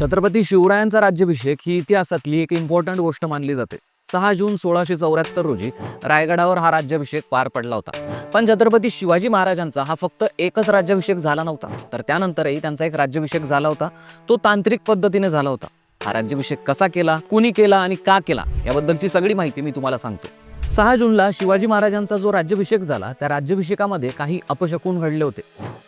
छत्रपती शिवरायांचा राज्याभिषेक ही इतिहासातली एक इम्पॉर्टंट गोष्ट मानली जाते. सहा जून सोळाशे चौऱ्याहत्तर रोजी रायगडावर हा राज्याभिषेक पार पडला होता. पण छत्रपती शिवाजी महाराजांचा हा फक्त एकच राज्याभिषेक झाला नव्हता. तर त्यानंतरही त्यांचा एक राज्याभिषेक झाला होता. तो तांत्रिक पद्धतीने झाला होता. हा राज्याभिषेक कसा केला कुणी केला आणि का केला याबद्दलची सगळी माहिती मी तुम्हाला सांगतो. सहा जूनला शिवाजी महाराजांचा जो राज्याभिषेक झाला त्या राज्याभिषेकामध्ये काही अपशकून घडले होते.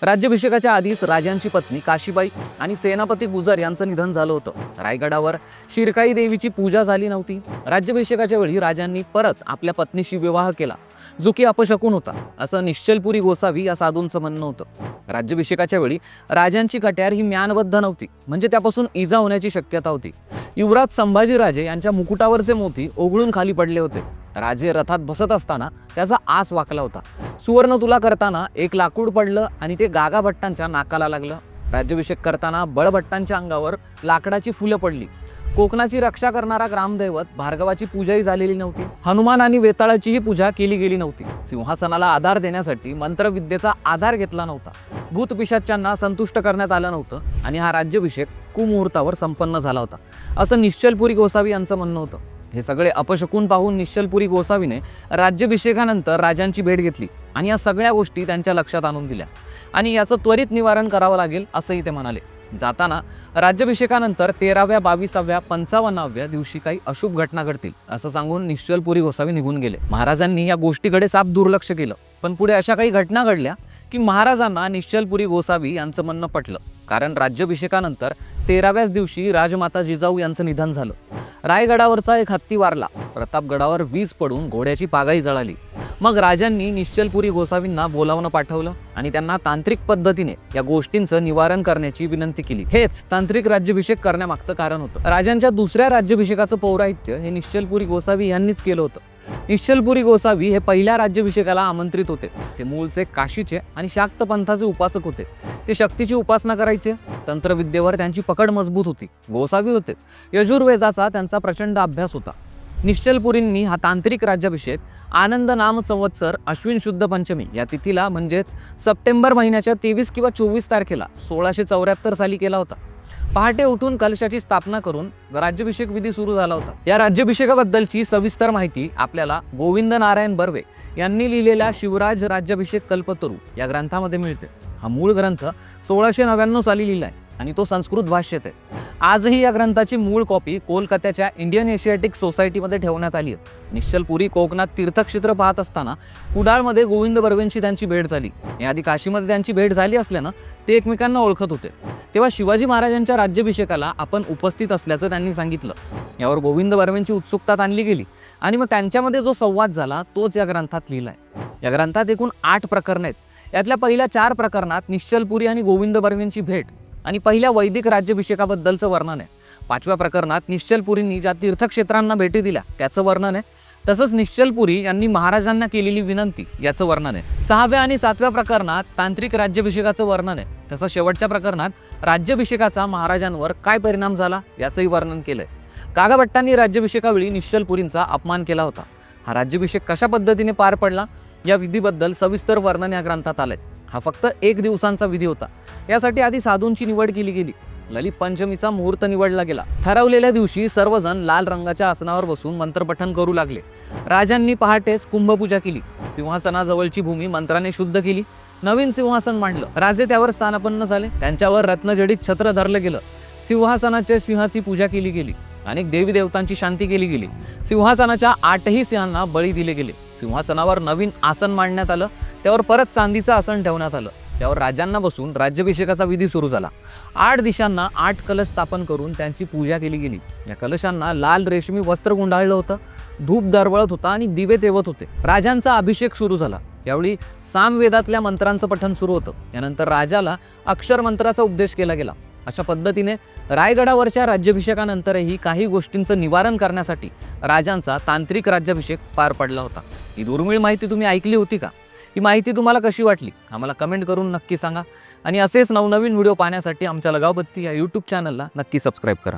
राज्याभिषेकाच्या आधीच राजांची पत्नी काशीबाई आणि सेनापती गुजर यांचं निधन झालं होतं. रायगडावर शिरकाई देवीची पूजा झाली नव्हती. राज्याभिषेकाच्या वेळी राजांनी परत आपल्या पत्नीशी विवाह केला. जो की अपशकून होता. असं निश्चलपुरी गोसावी या साधूंचं म्हणणं होतं. राज्याभिषेकाच्या वेळी राजांची कट्यार ही म्यानबद्ध नव्हती. म्हणजे त्यापासून इजा होण्याची शक्यता होती. युवराज संभाजीराजे यांच्या मुकुटावरचे मोती ओघळून खाली पडले होते. राजे रथात बसत असताना त्याचा आस वाकला होता. सुवर्ण तुला करताना एक लाकूड पडलं आणि ते गागाभट्टांच्या नाकाला लागलं. राज्याभिषेक करताना बळभट्टांच्या अंगावर लाकडाची फुलं पडली. कोकणाची रक्षा करणारा ग्रामदैवत भार्गवाची पूजाही झालेली नव्हती. हनुमान आणि वेताळाचीही पूजा केली गेली नव्हती. सिंहासनाला आधार देण्यासाठी मंत्रविद्येचा आधार घेतला नव्हता. भूतपिशाच्यांना संतुष्ट करण्यात आलं नव्हतं आणि हा राज्याभिषेक कुमुहूर्तावर संपन्न झाला होता. असं निश्चलपुरी गोसावी यांचं म्हणणं होतं. हे सगळे अपशकून पाहून निश्चलपुरी गोसावीने राज्याभिषेकानंतर राजांची भेट घेतली आणि या सगळ्या गोष्टी त्यांच्या लक्षात आणून दिल्या. आणि याचं त्वरित निवारण करावं लागेल असंही ते म्हणाले. जाताना राज्याभिषेकानंतर तेराव्या बावीसाव्या पंचावन्नाव्या दिवशी काही अशुभ घटना घडतील असं सांगून निश्चलपुरी गोसावी निघून गेले. महाराजांनी या गोष्टीकडे साफ दुर्लक्ष केलं. पण पुढे अशा काही घटना घडल्या की महाराजांना निश्चलपुरी गोसावी यांचं म्हणणं पटलं. कारण राज्याभिषेकानंतर तेराव्याच दिवशी राजमाता जिजाऊ यांचं निधन झालं. रायगडावरचा एक हत्ती वारला. प्रतापगडावर वीज पडून घोड्याची पागाई जळाली. मग राजांनी निश्चलपुरी गोसावींना बोलावणं पाठवलं आणि त्यांना तांत्रिक पद्धतीने या गोष्टींचं निवारण करण्याची विनंती केली. हेच तांत्रिक राज्याभिषेक करण्यामागचं कारण होतं. राजांच्या दुसऱ्या राज्याभिषेकाचं पौराहित्य हे निश्चलपुरी गोसावी यांनीच केलं होतं. निश्चलपुरी गोसावी हे पहिल्या राज्याभिषेकाला आमंत्रित होते. ते मूळचे काशीचे आणि शाक्त पंथाचे उपासक होते. ते शक्तीची उपासना करायचे तंत्रविद्येवर त्यांची पकड मजबूत होती. गोसावी होते. यजुर्वेदाचा त्यांचा प्रचंड अभ्यास होता. निश्चलपुरींनी हा तांत्रिक राज्याभिषेक आनंद नाम संवत्सर अश्विन शुद्ध पंचमी या तिथीला म्हणजेच सप्टेंबर महिन्याच्या तेवीस किंवा चोवीस तारखेला सोळाशे चौऱ्याहत्तर साली केला होता. पहाटे उठून कलशाची स्थापना करून राज्याभिषेक विधी सुरू झाला होता. या राज्याभिषेकाबद्दलची सविस्तर माहिती आपल्याला गोविंद नारायण बर्वे यांनी लिहिलेल्या शिवराज राज्याभिषेक कल्पतरू या ग्रंथामध्ये मिळते. हा मूळ ग्रंथ सोळाशे नव्याण्णव साली लिहिला आहे. आणि तो संस्कृत भाष्यात आहे आजही या ग्रंथाची मूळ कॉपी कोलकात्याच्या इंडियन एशियाटिक सोसायटीमध्ये ठेवण्यात आली आहे. निश्चलपुरी कोकणात तीर्थक्षेत्र पाहत असताना कुडाळमध्ये गोविंद बर्वेंची त्यांची भेट झाली. याआधी काशीमध्ये त्यांची भेट झाली असल्यानं ते एकमेकांना ओळखत होते. तेव्हा शिवाजी महाराजांच्या राज्याभिषेकाला आपण उपस्थित असल्याचं त्यांनी सांगितलं. यावर गोविंद बर्वेंची उत्सुकता आणली गेली आणि मग त्यांच्यामध्ये जो संवाद झाला तोच या ग्रंथात लिहिला आहे. या ग्रंथात एकूण आठ प्रकरणं आहेत. यातल्या पहिल्या चार प्रकरणात निश्चलपुरी आणि गोविंद बर्वेंची भेट आणि पहिल्या वैदिक राज्याभिषेकाबद्दलचं वर्णन आहे. पाचव्या प्रकरणात निश्चलपुरींनी ज्या तीर्थक्षेत्रांना भेटी दिल्या त्याचं वर्णन आहे. तसंच निश्चलपुरी यांनी महाराजांना केलेली विनंती याचं वर्णन आहे. सहाव्या आणि सातव्या प्रकरणात तांत्रिक राज्याभिषेकाचं वर्णन आहे. तसं शेवटच्या प्रकरणात राज्याभिषेकाचा महाराजांवर काय परिणाम झाला याचंही वर्णन केलंय. कागाभट्टांनी राज्याभिषेकावेळी निश्चलपुरींचा अपमान केला होता. हा राज्याभिषेक कशा पद्धतीने पार पडला या विधीबद्दल सविस्तर वर्णन या ग्रंथात आलंय. हा फक्त एक दिवसांचा विधी होता. यासाठी आधी साधूंची निवड केली गेली. ललित पंचमीचा मुहूर्त निवडला गेला. ठरवलेल्या दिवशी सर्वजण लाल रंगाच्या आसनावर बसून मंत्रपठन करू लागले. राजांनी पहाटेच कुंभपूजा केली. सिंहासनाजवळची भूमी मंत्राने शुद्ध केली. नवीन सिंहासन मांडलं. राजे त्यावर स्थानापन्न झाले. त्यांच्यावर रत्नजडीत छत्र धरलं गेलं. सिंहासनाच्या सिंहाची पूजा केली गेली. अनेक देवी देवतांची शांती केली गेली. सिंहासनाच्या आठही सिंहांना बळी दिले गेले. सिंहासनावर नवीन आसन मांडण्यात आलं. त्यावर परत चांदीचं आसन ठेवण्यात आलं. त्यावर राजांना बसून राज्याभिषेकाचा विधी सुरू झाला. आठ दिशांना आठ कलश स्थापन करून त्यांची पूजा केली गेली. या कलशांना लाल रेशमी वस्त्र गुंडाळलं होतं धूप दरवळत होता आणि दिवे तेवत होते. राजांचा अभिषेक सुरू झाला. त्यावेळी सामवेदातल्या मंत्रांचं पठण सुरू होतं. यानंतर राजाला अक्षर मंत्राचा उपदेश केला गेला. अशा पद्धतीने रायगडावरच्या राज्याभिषेकानंतरही काही गोष्टींचं निवारण करण्यासाठी राजांचा तांत्रिक राज्याभिषेक पार पडला होता. ही दुर्मिळ माहिती तुम्ही ऐकली होती का? ही माहिती तुम्हाला कशी वाटली? आम्हाला कमेंट करून नक्की सांगा. आणि असेच नवनवीन व्हिडिओ पाहण्यासाठी आमच्या लगावबत्ती या यूट्यूब चॅनलला नक्की सबस्क्राईब करा.